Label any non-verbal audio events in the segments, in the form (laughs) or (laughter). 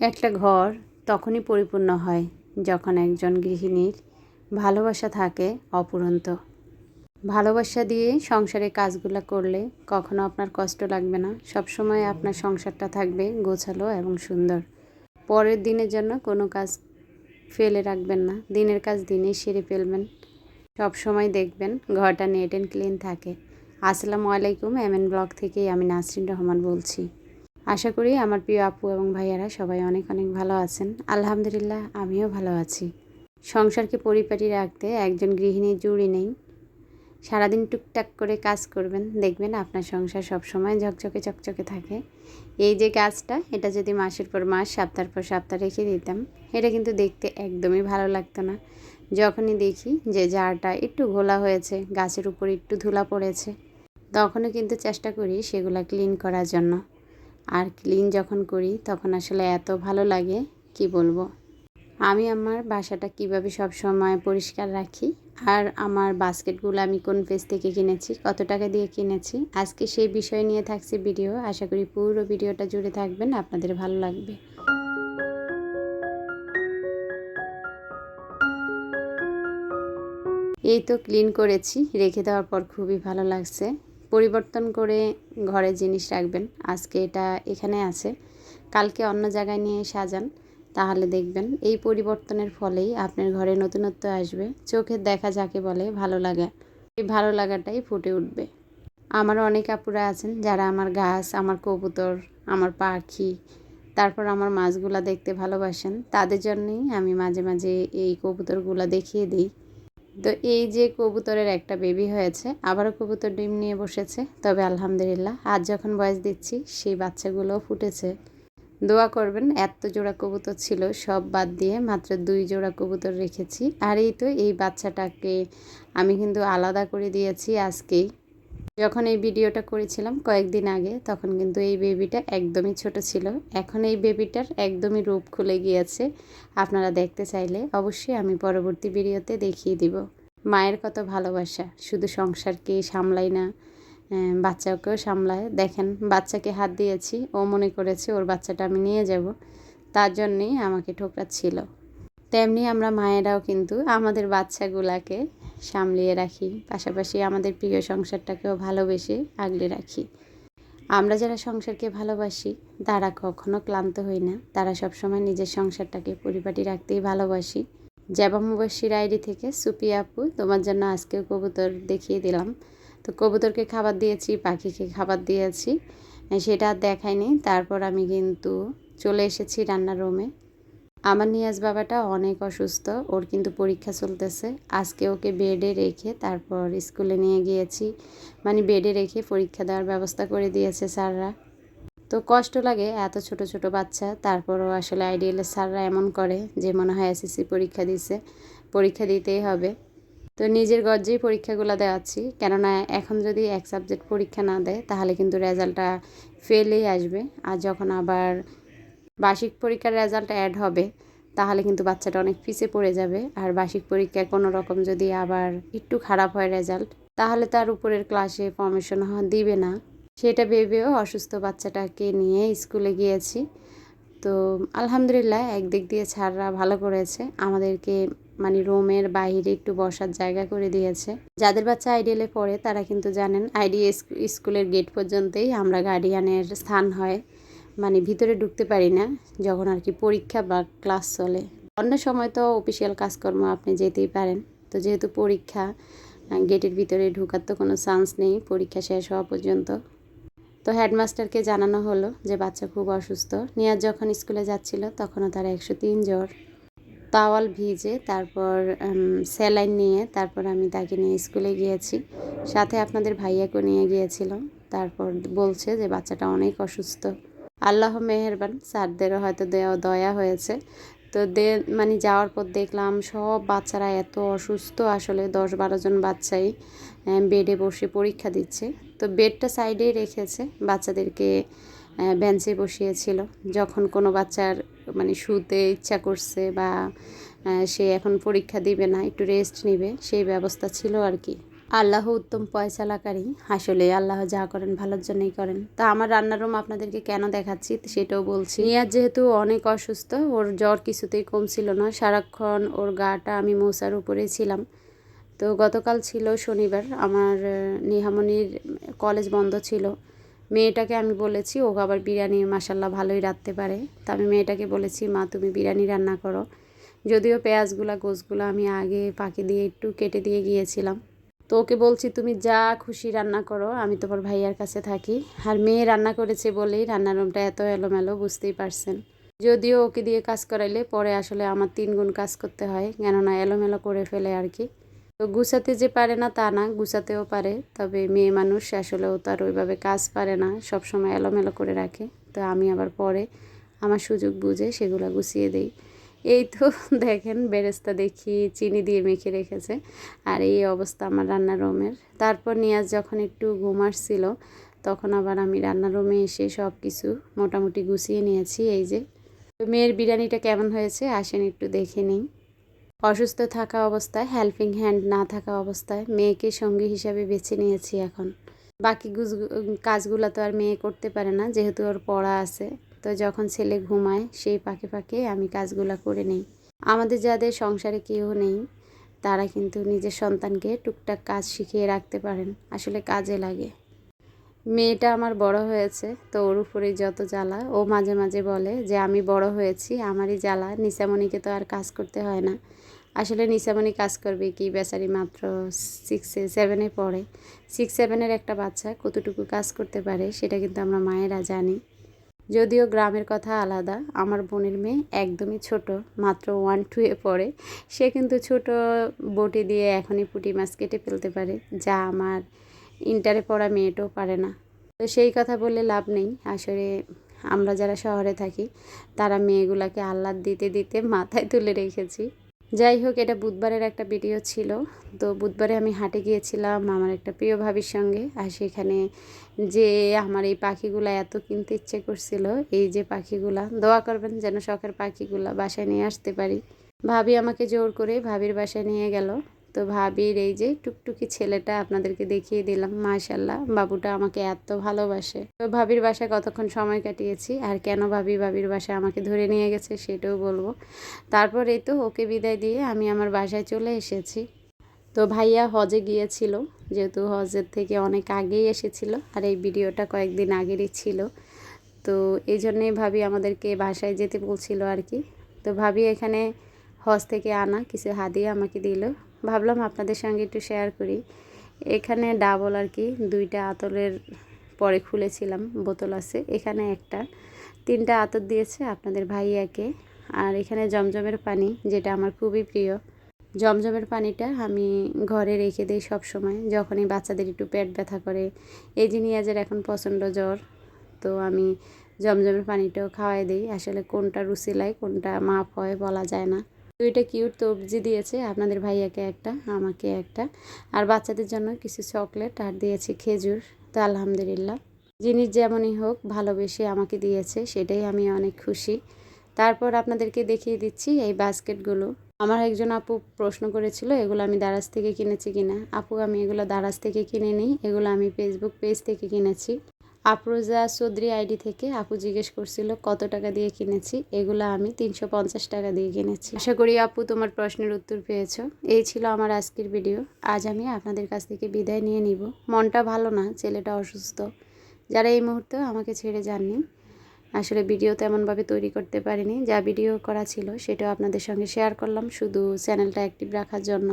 একটা ঘর তখনই পরিপূর্ণ হয় যখন একজন গৃহিণীর ভালোবাসা থাকে অপুরন্ত। ভালোবাসা দিয়ে সংসারে কাজগুলো করলে কখনো আপনার কষ্ট লাগবে না। সবসময় আপনার সংসারটা থাকবে গোছালো এবং সুন্দর। পরের দিনের জন্য কোনো কাজ ফেলে রাখবেন না। দিনের কাজ দিনেই সেরে ফেলবেন। সব সময় দেখবেন ঘরটা নেট অ্যান্ড ক্লিন থাকে। আসসালামু আলাইকুম এম এন ব্লগ থেকেই আমি নাসরিন রহমান বলছি। আশা করি আমার প্রিয় আপু এবং ভাইয়ারা সবাই অনেক অনেক ভালো আছেন। আলহামদুলিল্লাহ, আমিও ভালো আছি। সংসারকে পরিপাটি রাখতে একজন গৃহিণীর জুড়ি নেই। সারাদিন টুকটাক করে কাজ করবেন, দেখবেন আপনার সংসার সবসময় ঝকঝকে চকচকে থাকে। এই যে গাছটা এটা যদি মাসের পর মাস সপ্তাহ পর সপ্তাহ রেখে দিতাম, এটা কিন্তু দেখতে একদমই ভালো লাগতো না। যখনই দেখি যে জারটা একটু ঘোলা হয়েছে, গাছের উপর একটু ধুলা পড়েছে, তখনও কিন্তু চেষ্টা করি সেগুলা ক্লিন করার জন্য। আর ক্লিন যখন করি, তখন আসলে এত ভালো লাগে, কি বলব? আমি আমার বাসাটা কীভাবে সব সময় পরিষ্কার রাখি, আর আমার বাস্কেটগুলো আমি কোন পেজ থেকে কিনেছি, কত টাকা দিয়ে কিনেছি, আজকে সেই বিষয় নিয়ে থাকছে ভিডিও। আশা করি পুরো ভিডিওটা জুড়ে থাকবেন, আপনাদের ভালো লাগবে। এই তো ক্লিন করেছি, রেখে দেওয়ার পর খুবই ভালো লাগছে। পরিবর্তন করে ঘরে জিনিস রাখবেন। আজকে এটা এখানে আছে। কালকে অন্য জায়গায় নিয়ে সাজান, তাহলে দেখবেন এই পরিবর্তনের ফলেই আপনার ঘরে নতুনত্ব আসবে। চোখের দেখা যাকে বলে ভালো লাগা, এই ভালো লাগাটাই ফুটে উঠবে। আমার অনেক আপুরা আছেন যারা আমার গাছ, আমার কবুতর, আমার পাখি, তারপর আমার মাছগুলা দেখতে ভালোবাসেন। তাদের জন্যই আমি মাঝে মাঝে এই কবুতরগুলো দেখিয়ে দিই। তো এই যে কবুতরের একটা বেবি হয়েছে, আবারও কবুতর ডিম নিয়ে বসেছে। তবে আলহামদুলিল্লাহ, আজ যখন বয়স দিচ্ছি, সেই বাচ্চাগুলোও ফুটেছে। দোয়া করবেন, এত জোড়া কবুতর ছিল, সব বাদ দিয়ে মাত্র দুই জোড়া কবুতর রেখেছি। আর এই তো, এই বাচ্চাটাকে আমি কিন্তু আলাদা করে দিয়েছি আজকেই। যখন এই ভিডিওটা করেছিলাম কয়েকদিন আগে, তখন কিন্তু এই বেবিটা একদমই ছোট ছিল। এখন এই বেবিটার একদমই রূপ খুলে গিয়েছে। আপনারা দেখতে চাইলে অবশ্যই আমি পরবর্তী ভিডিওতে দেখিয়ে দিব। মায়ের কত ভালোবাসা। শুধু সংসারকে সামলাই না বাচ্চাকেও সামলায়। দেখেন, বাচ্চাকে হাত দিয়েছি, ও মনে করেছে ওর বাচ্চাটা আমি নিয়ে যাব। তার জন্যেই আমাকে ঠোকরাচ্ছিল। তেমনি আমরা মায়েরাও কিন্তু আমাদের বাচ্চাগুলাকে সামলিয়ে রাখি। পাশাপাশি আমাদের প্রিয় সংসারটাকেও ভালোবেসে আগলে রাখি। আমরা যারা সংসারকে ভালোবাসি, তারা কখনো ক্লান্ত হই না। তারা সবসময় নিজের সংসারটাকে পরিপাটি রাখতেই ভালোবাসি। জ্যাবা মুবাসির আইডি থেকে সুপি আপু, তোমার জন্য আজকেও কবুতর দেখিয়ে দিলাম। তো কবুতরকে খাবার দিয়েছি, পাখিকে খাবার দিয়েছি। সেটা দেখায়নি তারপর আমি কিন্তু চলে এসেছি রান্নার রুমে। আমার নিয়াজ বাবাটা অনেক অসুস্থ, ওর কিন্তু পরীক্ষা চলতেছে। আজকে ওকে বেডে রেখে তারপর স্কুলে নিয়ে গিয়েছি। মানে বেডে রেখে পরীক্ষা দেওয়ার ব্যবস্থা করে দিয়েছে স্যাররা। তো কষ্ট লাগে এত ছোট ছোট বাচ্চা। তারপরও আসলে আইডিয়ালের স্যাররা এমন করে যে মনে হয় এসএসসি পরীক্ষা দিছে। পরীক্ষা দিতেই হবে। তো নিজের গজ্জেই পরীক্ষাগুলো দেওয়াচ্ছি। কেননা এখন যদি এক সাবজেক্ট পরীক্ষা না দেয়, তাহলে কিন্তু রেজাল্টটা ফেলেই আসবে। আর যখন আবার বার্ষিক পরীক্ষার রেজাল্ট অ্যাড হবে, তাহলে কিন্তু বাচ্চাটা অনেক পিছিয়ে পড়ে যাবে। আর বার্ষিক পরীক্ষায় কোনো রকম যদি আবার একটু খারাপ হয় রেজাল্ট, তাহলে তার উপরের ক্লাসে ফর্মেশন দিবে না। সেটা ভেবেও অসুস্থ বাচ্চাটাকে নিয়ে স্কুলে গিয়েছি। তো আলহামদুলিল্লাহ একদিক দিয়ে ছাড়রা ভালো করেছে। আমাদেরকে মানে রুমের বাইরে একটু বসার জায়গা করে দিয়েছে। যাদের বাচ্চা আইডিয়ালে পড়ে তারা কিন্তু জানেন আইডি স্কুলের গেট পর্যন্তই আমরা গার্ডিয়ানের স্থান হয়। মানে ভিতরে ঢুকতে পারি না যখন আর কি পরীক্ষা বা ক্লাস চলে। অন্য সময় তো অফিসিয়াল কাজকর্ম আপনি যেতেই পারেন। তো যেহেতু পরীক্ষা, গেটের ভিতরে ঢুকার তো কোনো চান্স নেই, পরীক্ষা শেষ হওয়া পর্যন্ত। তো হেডমাস্টারকে জানানো হলো যে বাচ্চা খুব অসুস্থ। নিয়াজ যখন স্কুলে যাচ্ছিল তখনও তার একশো তিন জ্বর। তাওয়াল ভিজে তারপর স্যালাইন নিয়ে তারপর আমি তাকে নিয়ে স্কুলে গিয়েছি। সাথে আপনাদের ভাইয়াকে নিয়ে গিয়েছিলাম। তারপর বলছে যে বাচ্চাটা অনেক অসুস্থ। আল্লাহ মেহেরবান, স্যারদেরও হয়তো দেওয়া দয়া হয়েছে। তো দে মানে যাওয়ার পর দেখলাম সব বাচ্চারা এত অসুস্থ। আসলে দশ বারো জন বাচ্চাই বেডে বসে পরীক্ষা দিচ্ছে। তো বেডটা সাইডেই রেখেছে, বাচ্চাদেরকে বেঞ্চে বসিয়েছিল। যখন কোনো বাচ্চার মানে শুতে ইচ্ছা করছে বা সে এখন পরীক্ষা দিবে না, একটু রেস্ট নিবে, সেই ব্যবস্থা ছিল আর কি। আল্লাহ উত্তম পয়সালাকারী আসলে আল্লাহ যা করেন ভালোর জন্যই করেন। তা আমার রান্নার রুম আপনাদেরকে কেন দেখাচ্ছি সেটাও বলছি। নিয়াজ যেহেতু অনেক অসুস্থ, ওর জ্বর কিছুতেই কমছিল না, সারাক্ষণ ওর গাটা আমি মৌসার উপরেই ছিলাম। তো গতকাল ছিল শনিবার, আমার নিহামনির কলেজ বন্ধ ছিল। মেয়েটাকে আমি বলেছি ও আবার বিরিয়ানি মাসাল্লাহ ভালোই রাঁধতে পারে। তা আমি মেয়েটাকে বলেছি, মা, তুমি বিরিয়ানি রান্না করো। যদিও পেঁয়াজগুলা, গোছগুলো আমি আগে পাকি দিয়ে একটু কেটে দিয়ে গিয়েছিলাম। তো ওকে বলছি, তুমি যা খুশি রান্না করো, আমি তোমার ভাইয়ার কাছে থাকি। আর মেয়ে রান্না করেছে বলেই রান্নার রুমটা এত এলোমেলো, বুঝতেই পারছেন। যদিও ওকে দিয়ে কাজ করাইলে পরে আসলে আমার তিন গুণ কাজ করতে হয়, কেননা এলোমেলো করে ফেলে আর কি। তো গুছাতে যে পারে না তা না, গুছাতেও পারে। তবে মেয়ে মানুষ আসলে ও তো ওইভাবে কাজ পারে না সব সময় এলোমেলো করে রাখে। তো আমি আবার পরে আমার সুযোগ বুঝে সেগুলো গুছিয়ে দেই। এই তো (laughs) দেখেন, বেরেস্তা দেখি, চিনি দিয়ে মেখে রেখেছে। আর এই অবস্থা আমার রান্নার রুমের। তারপর নিয়াজ যখন একটু ঘুম আসছিল, তখন আবার আমি রান্নার রুমে এসে সব কিছু মোটামুটি গুছিয়ে নিয়েছি। এই যে, তো মেয়ের বিরিয়ানিটা কেমন হয়েছে আসেন একটু দেখে নিই। অসুস্থ থাকা অবস্থায় হেল্পিং হ্যান্ড না থাকা অবস্থায় মেয়েকে সঙ্গী হিসাবে বেছে নিয়েছি এখন। বাকি কাজগুলো তো আর মেয়ে করতে পারে না, যেহেতু ওর পড়া আছে। তো যখন ছেলে ঘুমায়, সেই পাকে পাকে আমি কাজগুলো করে নিই। আমাদের যাদের সংসারে কেউ নেই, তারা কিন্তু নিজের সন্তানকে টুকটাক কাজ শিখিয়ে রাখতে পারেন, আসলে কাজে লাগে। মেয়েটা আমার বড় হয়েছে, তো ওর উপরেই যত জ্বালা, ও মাঝে মাঝে বলে যে, আমি বড় হয়েছি, আমারই জ্বালা নিসামণিকে তো আর কাজ করতে হয় না। আসলে নিসামণি কাজ করবে কি? বেচারি মাত্র সিক্সে সেভেনে পড়ে। সিক্স সেভেনের একটা বাচ্চা কতটুকু কাজ করতে পারে সেটা কিন্তু আমরা মায়েরা জানি। যদিও গ্রামের কথা আলাদা, আমার বোনের মেয়ে একদমই ছোট, মাত্র ওয়ান টুয়ে পড়ে। সে কিন্তু ছোট বটি দিয়ে এখনই পুঁটি মাছ কেটে ফেলতে পারে, যা আমার ইন্টারে পড়া মেয়েটাও পারে না। তো সেই কথা বললে লাভ নেই। আসলে আমরা যারা শহরে থাকি, তারা মেয়েগুলাকে আহ্লাদ দিতে দিতে মাথায় তুলে রেখেছি। যাই হোক, এটা বুধবারের একটা ভিডিও ছিল। তো বুধবারে আমি হাটে গিয়েছিলাম আমার একটা প্রিয় ভাবির সঙ্গে। আর সেখানে যে আমার এই পাখিগুলা এত কিনতে ইচ্ছে করছিল, এই যে পাখিগুলা, দোয়া করবেন যেন শখের পাখিগুলা বাসায় নিয়ে আসতে পারি। ভাবি আমাকে জোর করে ভাবির বাসায় নিয়ে গেল। তো ভাবির এই যে টুকটুকি ছেলেটা আপনাদেরকে দেখিয়ে দিলাম মাশাল্লাহ বাবুটা আমাকে এত ভালোবাসে। তো ভাবির বাসায় কতক্ষণ সময় কাটিয়েছি, আর কেন ভাবি ভাবির বাসায় আমাকে ধরে নিয়ে গেছে সেটাও বলব। তারপর এই তো ওকে বিদায় দিয়ে আমি আমার বাসায় চলে এসেছি। তো ভাইয়া হজে গিয়েছিল, যেহেতু হজের থেকে অনেক আগেই এসেছিল, আর এই ভিডিওটা কয়েকদিন আগেরই ছিল। তো এই জন্যেই ভাবি আমাদেরকে বাসায় যেতে বলছিল আর কি। তো ভাবি এখানে হজ থেকে আনা কিছু হাদিয়া আমাকে দিল। ভাবলাম আপনাদের সঙ্গে একটু শেয়ার করি। এখানে ডাবল আর কি, দুইটা আতলের পরে খুলেছিলাম, বোতল আছে, এখানে একটা। তিনটা আতর দিয়েছে আপনাদের ভাইয়াকে আর এখানে জমজমের পানি, যেটা আমার খুবই প্রিয়। জমজমের পানিটা আমি ঘরে রেখে দিই সব সময় যখনই বাচ্চাদের একটু পেট ব্যথা করে। এই যে নিয়াজের এখন প্রচণ্ড জ্বর, তো আমি জমজমের পানিটাও খাওয়াই দিই। আসলে কোনটা রুচিলাই কোনটা মাপ হয় বলা যায় না। দুইটা কিউট তবজি দিয়েছে। আপনাদের ভাইয়াকে একটা, আমাকে একটা। আর বাচ্চাদের জন্য কিছু চকলেট আর দিয়েছে খেজুর। তো আলহামদুলিল্লাহ। জিনিস যেমনই হোক, ভালোবেসে আমাকে দিয়েছে, সেটাই আমি অনেক খুশি। তারপর আপনাদেরকে দেখিয়ে দিচ্ছি এই বাস্কেটগুলো। আমার একজন আপু প্রশ্ন করেছিল, এগুলো আমি দারাজ থেকে কিনেছি কিনা? আপু, আমি এগুলো দারাজ থেকে কিনে নিই, এগুলো আমি ফেসবুক পেজ থেকে কিনেছি। আফরোজা চৌধুরী আইডি থেকে আপু জিজ্ঞেস করছিল, কত টাকা দিয়ে কিনেছি? এগুলো আমি তিনশো পঞ্চাশ টাকা দিয়ে কিনেছি। আশা করি আপু তোমার প্রশ্নের উত্তর পেয়েছ। এই ছিল আমার আজকের ভিডিও। আজ আমি আপনাদের কাছ থেকে বিদায় নিয়ে নিব। মনটা ভালো না, ছেলেটা অসুস্থ। যারা এই মুহূর্তে আমাকে ছেড়ে যাননি, আসলে ভিডিও তেমনভাবে তৈরি করতে পারিনি। যা ভিডিও করা ছিল, সেটাও আপনাদের সঙ্গে শেয়ার করলাম। শুধু চ্যানেলটা অ্যাক্টিভ রাখার জন্য।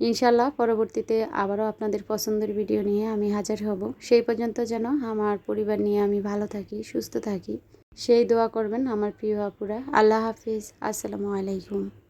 ইনশাল্লাহ পরবর্তীতে আবারও আপনাদের পছন্দের ভিডিও নিয়ে আমি হাজার হব। সেই পর্যন্ত যেন আমার পরিবার নিয়ে আমি ভালো থাকি, সুস্থ থাকি। সেই দোয়া করবেন আমার প্রিয় আপুরা। আল্লাহ হাফিজ। আসসালামু আলাইকুম।